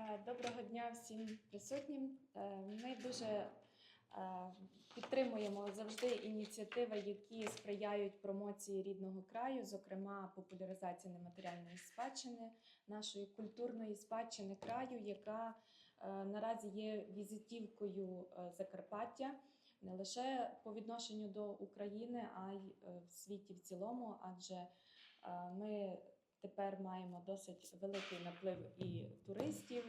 Е, Доброго дня всім присутнім. Е, Ми дуже е, підтримуємо завжди ініціативи, які сприяють промоції рідного краю, зокрема популяризації нематеріальної спадщини, нашої культурної спадщини краю, яка наразі є візитівкою Закарпаття. Не лише по відношенню до України, а й в світі в цілому, адже ми тепер маємо досить великий наплив і туристів,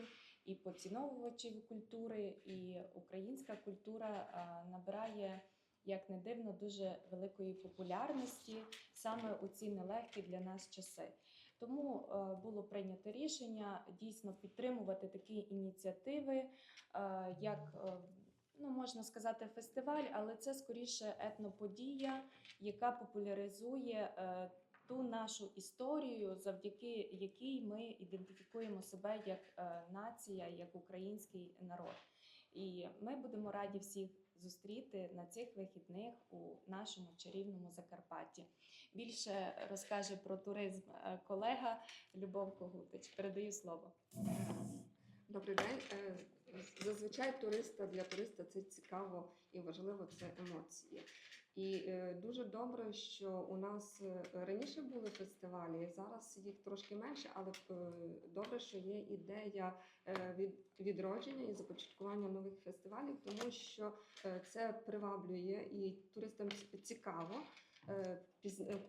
і поціновувачів культури, і українська культура набирає, як не дивно, дуже великої популярності саме у ці нелегкі для нас часи. Тому було прийнято рішення дійсно підтримувати такі ініціативи, як ну можна сказати, фестиваль, але це скоріше етноподія, яка популяризує е, ту нашу історію, завдяки якій ми ідентифікуємо себе як е, нація, як український народ. І ми будемо раді всіх зустріти на цих вихідних у нашому чарівному Закарпатті. Більше розкаже про туризм е, колега Любов Когутич. Передаю слово. Добрий день. Е, Зазвичай туриста для туриста це цікаво і важливо це емоції. І е, дуже добре, що у нас е, раніше були фестивалі, зараз їх трошки менше, але е, добре, що є ідея від відродження і започаткування нових фестивалів, тому що це приваблює і туристам цікаво.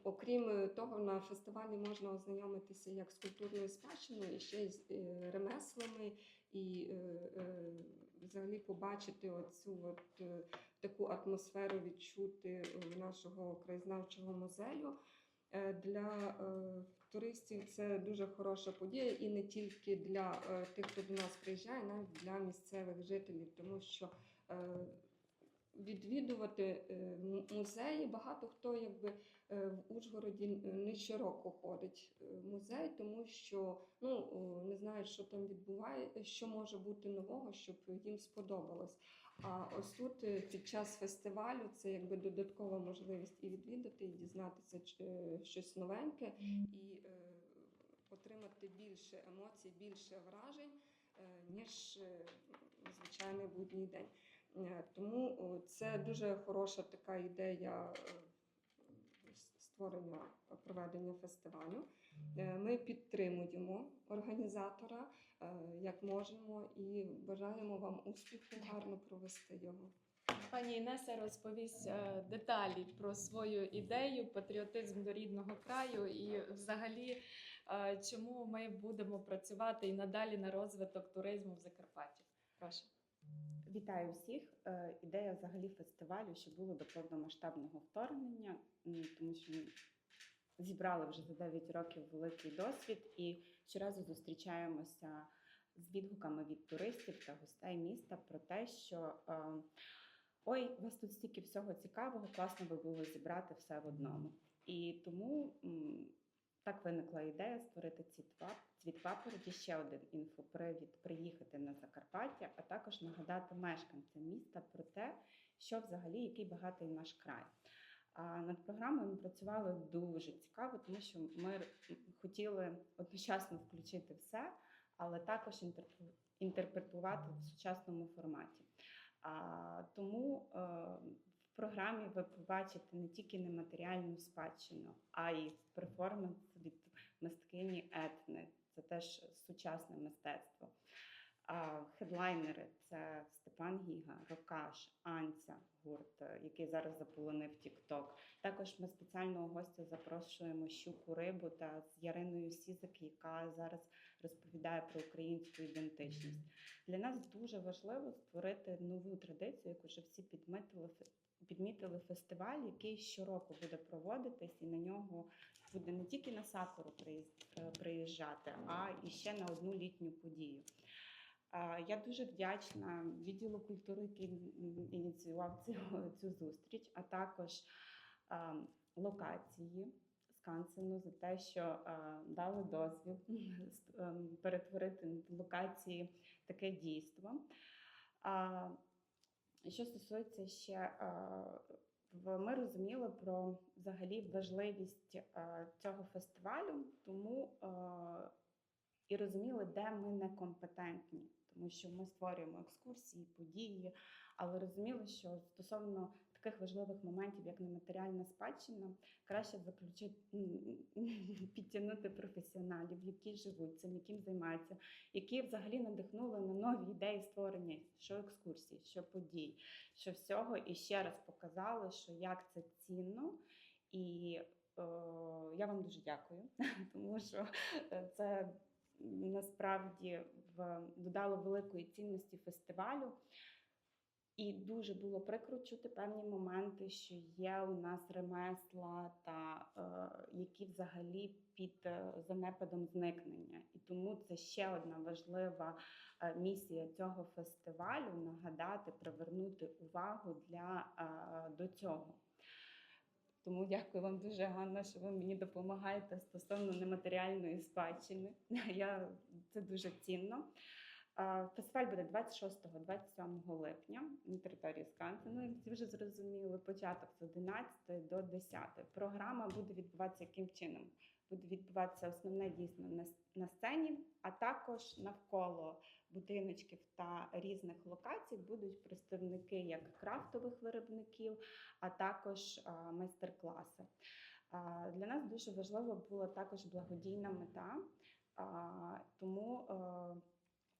Окрім того, на фестивалі можна ознайомитися як з культурною спадщиною, і ще й з ремеслами, і взагалі побачити оцю от, е, таку атмосферу відчути нашого краєзнавчого музею. Е, Для е, туристів це дуже хороша подія, і не тільки для тих, хто до нас приїжджає, навіть для місцевих жителів, тому що відвідувати е, музеї. Багато хто якби е, в Ужгороді не щороку ходить е, в музей, тому що ну не знають, що там відбуває, що може бути нового, щоб їм сподобалось. А ось тут під час фестивалю це якби додаткова можливість і відвідати, і дізнатися щось новеньке, і отримати більше емоцій, більше вражень, ніж звичайний будній день. Е, Тому це дуже хороша така ідея е, створення е, проведення фестивалю. Е, Ми підтримуємо організатора е, як можемо і бажаємо вам успіху, гарно провести його. Пані Інеса розповість е, деталі про свою ідею, патріотизм до рідного краю і, взагалі, е, чому ми будемо працювати і надалі на розвиток туризму в Закарпатті. Прошу. Вітаю всіх. Е, Ідея взагалі фестивалю, що було до повномасштабного вторгнення, тому що ми зібрали вже за 9 років великий досвід і щоразу зустрічаємося з відгуками від туристів та гостей міста про те, що е, ой, у вас тут стільки всього цікавого, класно би було зібрати все в одному. І тому так виникла ідея створити цвіт папороті, ще один інфопривід приїхати на Закарпаття, а також нагадати мешканцям міста про те, що взагалі який багатий наш край. А над програмою ми працювали дуже цікаво, тому що ми хотіли одночасно включити все, але також інтерпре- інтерпретувати в сучасному форматі. А, тому е, в програмі ви побачите не тільки нематеріальну спадщину, а й перформанс від мисткині етни. Це теж сучасне мистецтво. Хедлайнери це Степан Гіга, Рокаш, Анця, гурт, е, який зараз заполонив TikTok. Також ми спеціального гостя запрошуємо щуку рибу та з Яриною Сізик, яка зараз розповідає про українську ідентичність. Для нас дуже важливо створити нову традицію, яку вже всі підмітили. Підмітили фестиваль, який щороку буде проводитись, і на нього буде не тільки на сакуру е, приїжджати, а і ще на одну літню подію. Я дуже вдячна відділу культури, який ініціював цю, цю зустріч, а також локації Скансену за те, що дали дозвіл ем, перетворити локації таке дійство. Що стосується ще, в- ми розуміли про взагалі важливість цього фестивалю, тому і розуміли, де ми некомпетентні, тому що ми створюємо екскурсії, події, але розуміли, що стосовно таких важливих моментів, як нематеріальна спадщина, краще заключити підтягнути професіоналів, які живуть цим, яким займаються, які взагалі надихнули на нові ідеї створення що екскурсій, що подій, що всього, і ще раз показали, що як це цінно. І е, я вам дуже дякую, тому що е, це насправді в, додало великої цінності фестивалю. І дуже було прикро чути певні моменти, що є у нас ремесла, та е, які взагалі під е, занепадом зникнення. І тому це ще одна важлива е, місія цього фестивалю нагадати, привернути увагу для, е, до цього. Тому дякую вам дуже, Ганна, що ви мені допомагаєте стосовно нематеріальної спадщини. Я, це дуже цінно. Фестиваль буде 26-27 липня на території Скансену. як Всі вже зрозуміли. Початок з 11 до 10. Програма буде відбуватися яким чином? Буде відбуватися основне дійсно на, сцені, а також навколо будиночків та різних локацій будуть представники як крафтових виробників, а також майстер-класи. Для нас дуже важливо була також благодійна мета, тому е,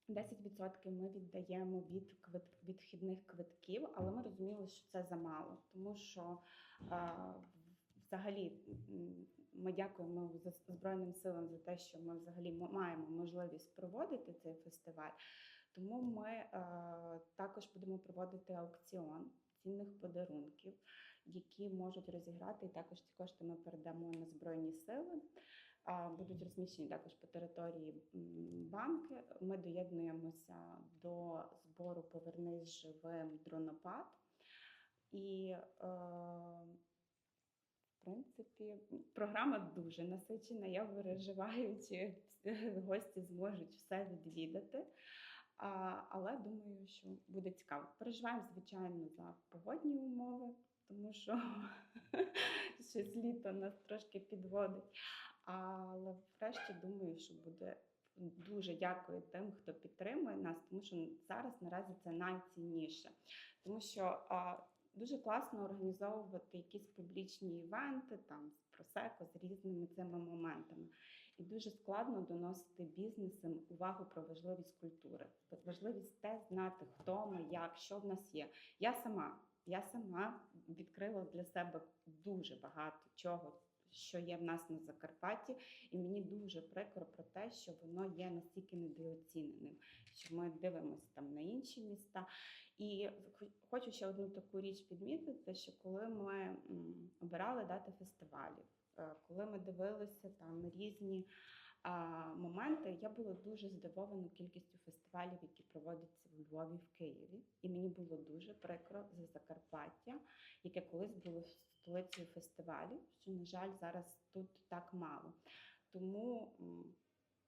10% ми віддаємо від квит... від квитків, але ми розуміли, що це замало, тому що е, взагалі ми дякуємо Збройним силам за те, що ми взагалі маємо можливість проводити цей фестиваль. Тому ми е, також будемо проводити аукціон цінних подарунків, які можуть розіграти, і також ці кошти ми передамо на Збройні сили. Будуть розміщені також по території банки. Ми доєднуємося до збору Повернись живим дронопад. І, е, в принципі, програма дуже насичена. Я переживаю, чи гості зможуть все відвідати. А, але думаю, що буде цікаво. Переживаємо, звичайно, за погодні умови, тому що щось літо нас трошки підводить. Але врешті думаю, що буде дуже дякую тим, хто підтримує нас, тому що зараз наразі це найцінніше. Тому що а, дуже класно організовувати якісь публічні івенти там з просеко, з різними цими моментами. І дуже складно доносити бізнесам увагу про важливість культури, важливість те знати, хто ми, як, що в нас є. Я сама, я сама відкрила для себе дуже багато чого, що є в нас на Закарпатті, і мені дуже прикро про те, що воно є настільки недооціненим, що ми дивимося там на інші міста. І хо- хочу ще одну таку річ підмітити, що коли ми обирали дати фестивалів, е, коли ми дивилися там різні моменти, я була дуже здивована кількістю фестивалів, які проводяться в Львові в Києві. І мені було дуже прикро за Закарпаття, яке колись було столицею фестивалів, що, на жаль, зараз тут так мало. Тому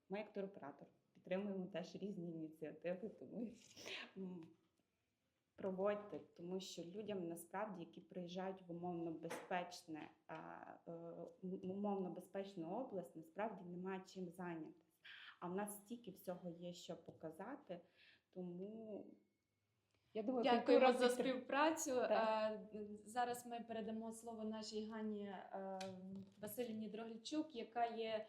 ми, як туроператор, підтримуємо теж різні ініціативи, тому проводьте, тому що людям насправді, які приїжджають в умовно безпечне, е, умовно безпечну область, насправді немає чим зайнятися. А в нас стільки всього є, що показати, тому я думаю, Дякуємо за співпрацю. Так. Е, Зараз ми передамо слово нашій Ганні е, Василівні Дроглічук, яка є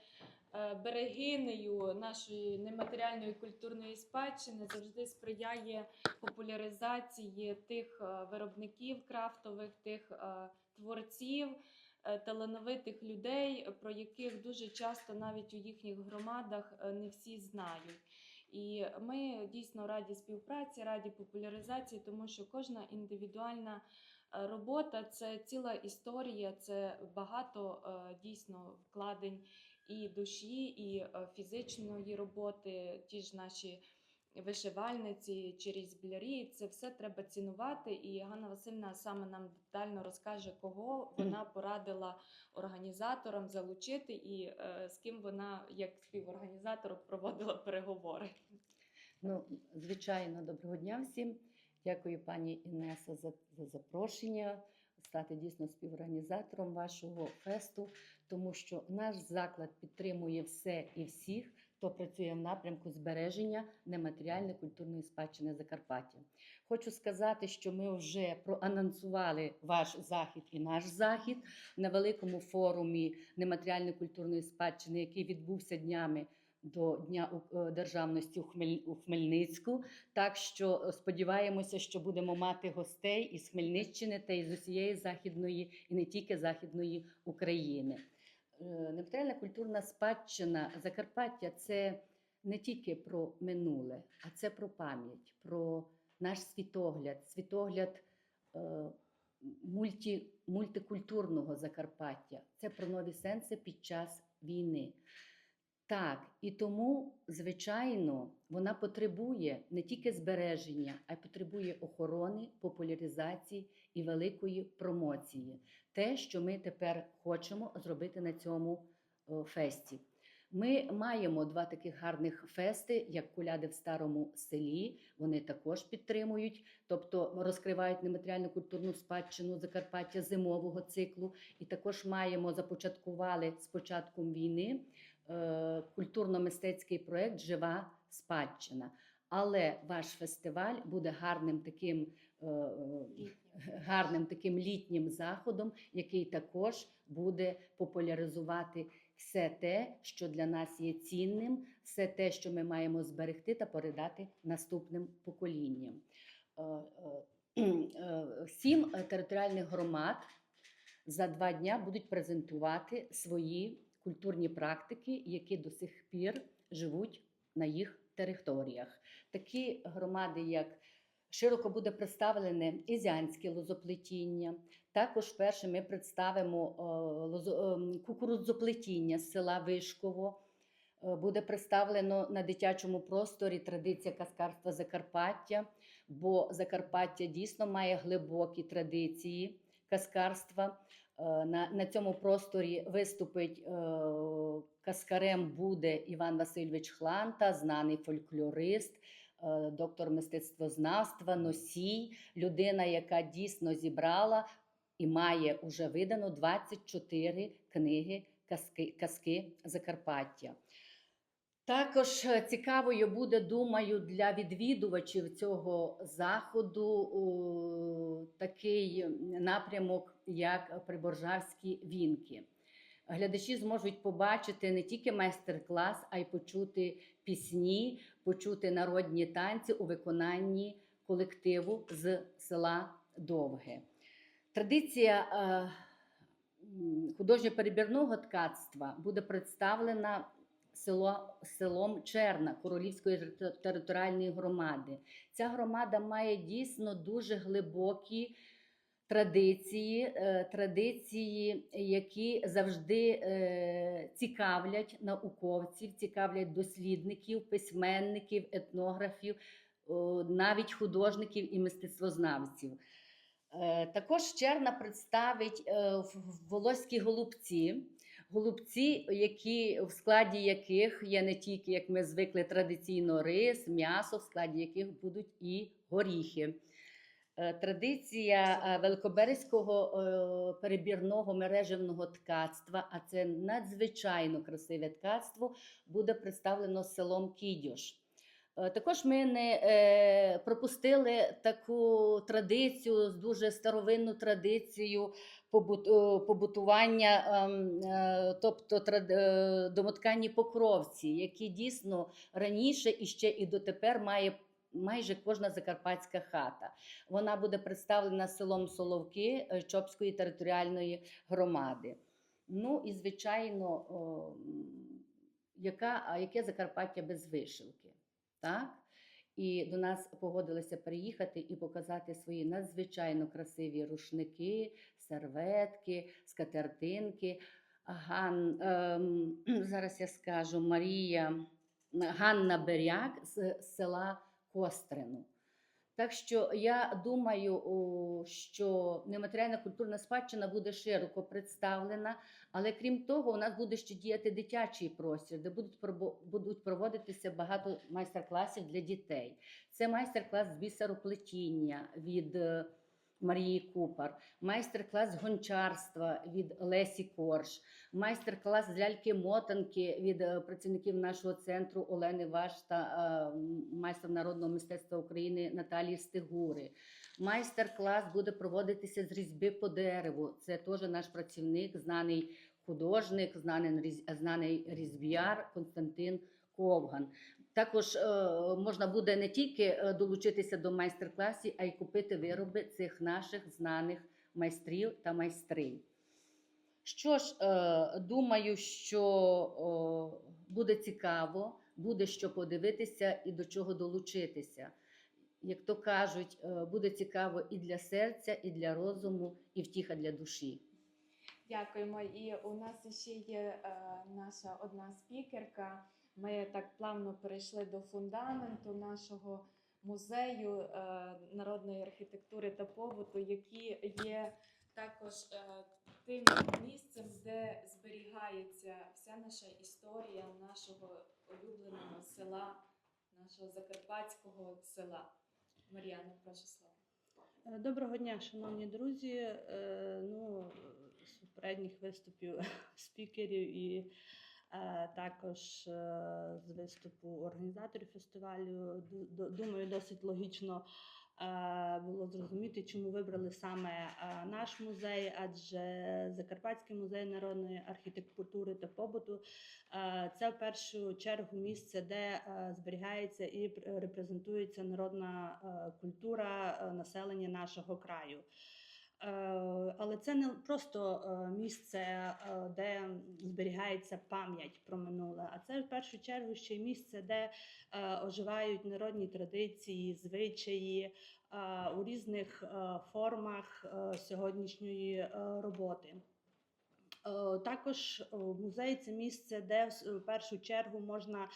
е, берегинею нашої нематеріальної культурної спадщини, завжди сприяє популяризації тих виробників крафтових, тих творців. Талановитих людей, про яких дуже часто навіть у їхніх громадах не всі знають. І ми дійсно раді співпраці, раді популяризації, тому що кожна індивідуальна е, робота це ціла історія, це багато е, дійсно вкладень і душі, і е, фізичної роботи. Ті ж наші вишивальниці чи різблярі, це все треба цінувати. І Ганна Васильівна саме нам детально розкаже, кого вона порадила організаторам залучити і е, з ким вона, як співорганізатор, проводила переговори. Ну, звичайно, доброго дня всім. Дякую пані Інеса за, за запрошення стати дійсно співорганізатором вашого фесту, тому що наш заклад підтримує все і всіх. Хто працює в напрямку збереження нематеріальної культурної спадщини Закарпаття. Хочу сказати, що ми вже проанонсували ваш захід і наш захід на великому форумі нематеріальної культурної спадщини, який відбувся днями до Дня е, державності у Хмельницьку. Так що е, сподіваємося, що будемо мати гостей із Хмельниччини та із усієї західної і не тільки західної України. Е, Нематеріальна культурна спадщина Закарпаття це не тільки про минуле, а це про пам'ять, про наш світогляд, світогляд е, мульті, мультикультурного Закарпаття. Це про нові сенси під час війни. Так, і тому, звичайно, вона потребує не тільки збереження, а й потребує охорони, популяризації і великої промоції. Те, що ми тепер хочемо зробити на цьому е, фесті. Ми маємо два таких гарних фести, як коляди в старому селі. Вони також підтримують, тобто розкривають нематеріальну культурну спадщину Закарпаття зимового циклу. І також маємо започаткували з початком війни е, культурно-мистецький проект Жива спадщина. Але ваш фестиваль буде гарним таким. Гарним таким літнім заходом, який також буде популяризувати все те, що для нас є цінним, все те, що ми маємо зберегти та передати наступним поколінням. Е, е, е, Сім територіальних громад за два дня будуть презентувати свої культурні практики, які до сих пір живуть на їх територіях. Такі громади, як Широко буде представлене ізянське лозоплетіння. Також перше ми представимо е, ем, кукурудзоплетіння з села Вишково. Е, Буде представлено на дитячому просторі традиція каскарства Закарпаття, бо Закарпаття дійсно має глибокі традиції каскарства. Е, На, на цьому просторі виступить е, каскарем буде Іван Васильович Хланта, знаний фольклорист, е, доктор мистецтвознавства, носій, людина, яка дійсно зібрала і має уже видано 24 книги казки, казки Закарпаття. Також е, цікавою буде, думаю, для відвідувачів цього заходу такий напрямок, як приборжавські вінки. Глядачі зможуть побачити не тільки майстер-клас, а й почути пісні, почути народні танці у виконанні колективу з села Довге. Традиція е, художньо-перебірного ткацтва буде представлена село, селом Черна Королівської територіальної громади. Ця громада має дійсно дуже глибокі традиції, е, традиції, які завжди е, цікавлять науковців, цікавлять дослідників, письменників, етнографів, навіть художників і мистецтвознавців. Е, Також Черна представить волоські голубці. Голубці, які, в складі яких є не тільки, як ми звикли, традиційно рис, м'ясо, в складі яких будуть і горіхи. Е, Традиція е, великоберезького е, перебірного мережевного ткацтва, а це надзвичайно красиве ткацтво, буде представлено селом Кідьош. Також ми не пропустили таку традицію, дуже старовинну традицію побутування, ем, тобто домотканні покровці, які дійсно раніше і ще і дотепер має майже кожна закарпатська хата. Вона буде представлена селом Соловки е, Чопської територіальної громади. Ну і звичайно, о, яка, яке Закарпаття без вишивки? Так? І до нас погодилися приїхати і показати свої надзвичайно красиві рушники, серветки, скатертинки. Ган, ем, зараз я скажу Марія Ганна Беряк з села Кострину. Так що я думаю, що нематеріальна культурна спадщина буде широко представлена, але крім того, у нас буде ще діяти дитячий простір, де будуть будуть проводитися багато майстер-класів для дітей. Це майстер-клас з бісероплетіння від е, Марії Купар, майстер-клас гончарства від Лесі Корж, майстер-клас з ляльки-мотанки від е, працівників нашого центру Олени Ваш та е, майстер народного мистецтва України Наталії Стигури. Майстер-клас буде проводитися з різьби по дереву. Це теж наш працівник, знаний художник, знаний різьб'яр Константин Ковган. Також е, можна буде не тільки е, долучитися до майстер-класів, а й купити вироби цих наших знаних майстрів та майстринь. Що ж, е, думаю, що буде цікаво, буде що подивитися і до чого долучитися. Як то кажуть, буде цікаво і для серця, і для розуму, і втіха для душі. Дякуємо. І у нас ще є наша одна спікерка. Ми так плавно перейшли до фундаменту нашого музею е, народної архітектури та побуту, який є також е, тим місцем, де зберігається вся наша історія нашого улюбленого села, нашого закарпатського села. Мар'яна, прошу слово. Е, Доброго дня, шановні друзі. Ну, з попередніх виступів спікерів і також е, з виступу організаторів фестивалю, ду- ду- думаю, досить логічно е, було зрозуміти, чому вибрали саме е, наш музей, адже Закарпатський музей народної архітектури та побуту е, це в першу чергу місце, де е, зберігається і пр- репрезентується народна е, культура е, населення нашого краю. Е, Але це не просто е, місце, е, де зберігається пам'ять про минуле, а це в першу чергу ще й місце, де оживають народні традиції, звичаї у різних формах сьогоднішньої роботи. Також музей це місце, де в першу чергу можна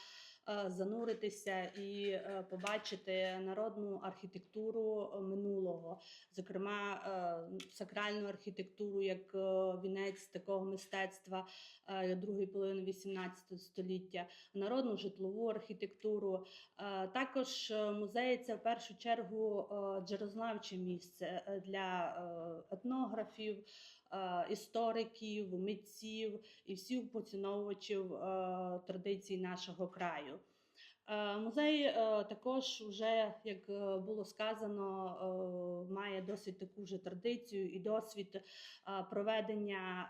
зануритися і е, побачити народну архітектуру е, минулого, зокрема е, сакральну архітектуру як е, вінець такого мистецтва е, другої половини 18 століття, народну житлову архітектуру. Е, Також е, музей це в першу чергу е, джерелознавче місце е, для е, етнографів е, істориків, митців і всіх поціновувачів е, традицій нашого краю. Е, Музей е, також вже, як е, було сказано, має досить таку вже традицію і досвід проведення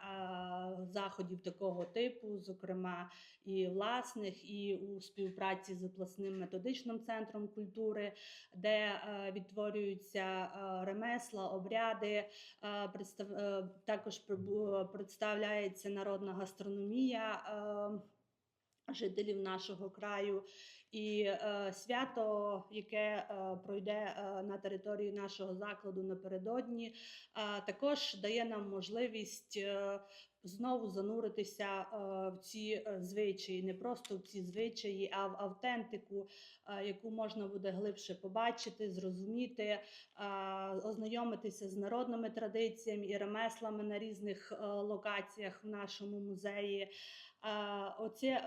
заходів такого типу, зокрема і власних, і у співпраці з обласним методичним центром культури, де відтворюються ремесла, обряди, також представляється народна гастрономія жителів нашого краю. І е, свято, яке е, пройде е, на території нашого закладу напередодні, е, також дає нам можливість е, знову зануритися е, в ці е, звичаї, не просто в ці звичаї, а в автентику, е, яку можна буде глибше побачити, зрозуміти, ознайомитися з народними традиціями і ремеслами на різних локаціях в нашому музеї. Оце е,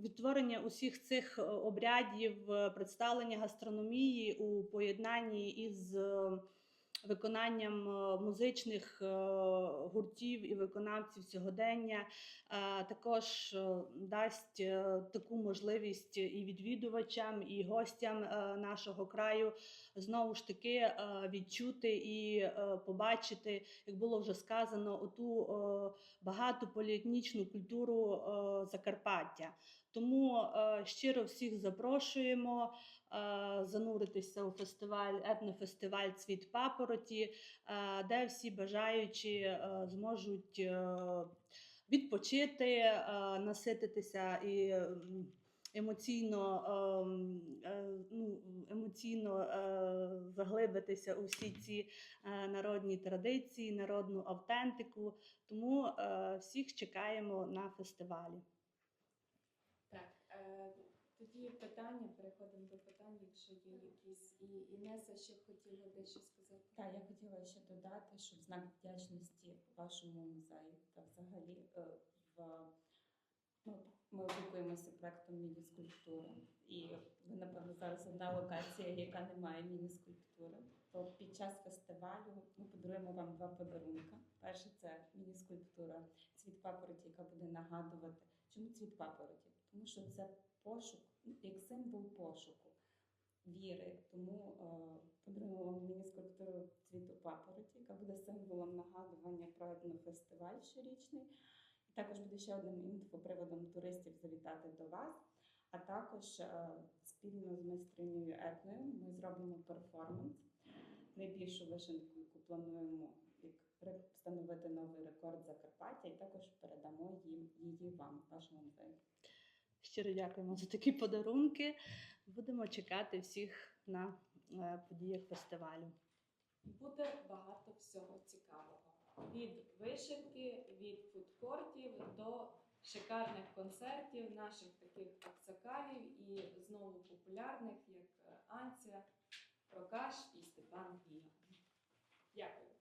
відтворення усіх цих е, обрядів, е, представлення гастрономії у поєднанні із виконанням музичних гуртів і виконавців сьогодення також дасть таку можливість і відвідувачам, і гостям нашого краю знову ж таки е, відчути і е, побачити, як було вже сказано, оту е, багату поліетнічну культуру Закарпаття. Тому щиро всіх запрошуємо зануритися у фестиваль, етнофестиваль Цвіт папороті, де всі бажаючі зможуть відпочити, насититися і. Емоційно, ем, е, ну, емоційно е, заглибитися у всі ці е, народні традиції, народну автентику. Тому всіх чекаємо на фестивалі. Так, тоді питання, переходимо до питань, якщо є якісь. І Інеса ще б хотіла дещо сказати. Так, я хотіла ще додати, що в знак вдячності вашому музею та взагалі в ну, ми опікуємося проектом Мідіскультури. і ви, напевно, зараз одна локація, яка не має міні-скульптури. То під час фестивалю ми подаруємо вам два подарунки. Перше це міні-скульптура цвіт папороті, яка буде нагадувати. Чому цвіт папороті? Тому що це пошук, ну, як символ пошуку, віри. Тому е, подаруємо вам міні-скульптуру цвіту папороті, яка буде символом нагадування про етнофестиваль щорічний. Також буде ще одним інфоприводом туристів завітати до вас. А також е, спільно з майстринею Етною ми зробимо перформанс. Найбільшу вишивку, яку плануємо як встановити новий рекорд Закарпаття, і також передамо їм її вам, вашому музею. Щиро дякуємо за такі подарунки. Будемо чекати всіх на е, подіях фестивалю. Буде багато всього цікавого. Від вишивки, від фудкортів до шикарних концертів, наших таких аксакалів і знову популярних, як Анція, Анця, Прокаш і Степан Гіга. Дякую.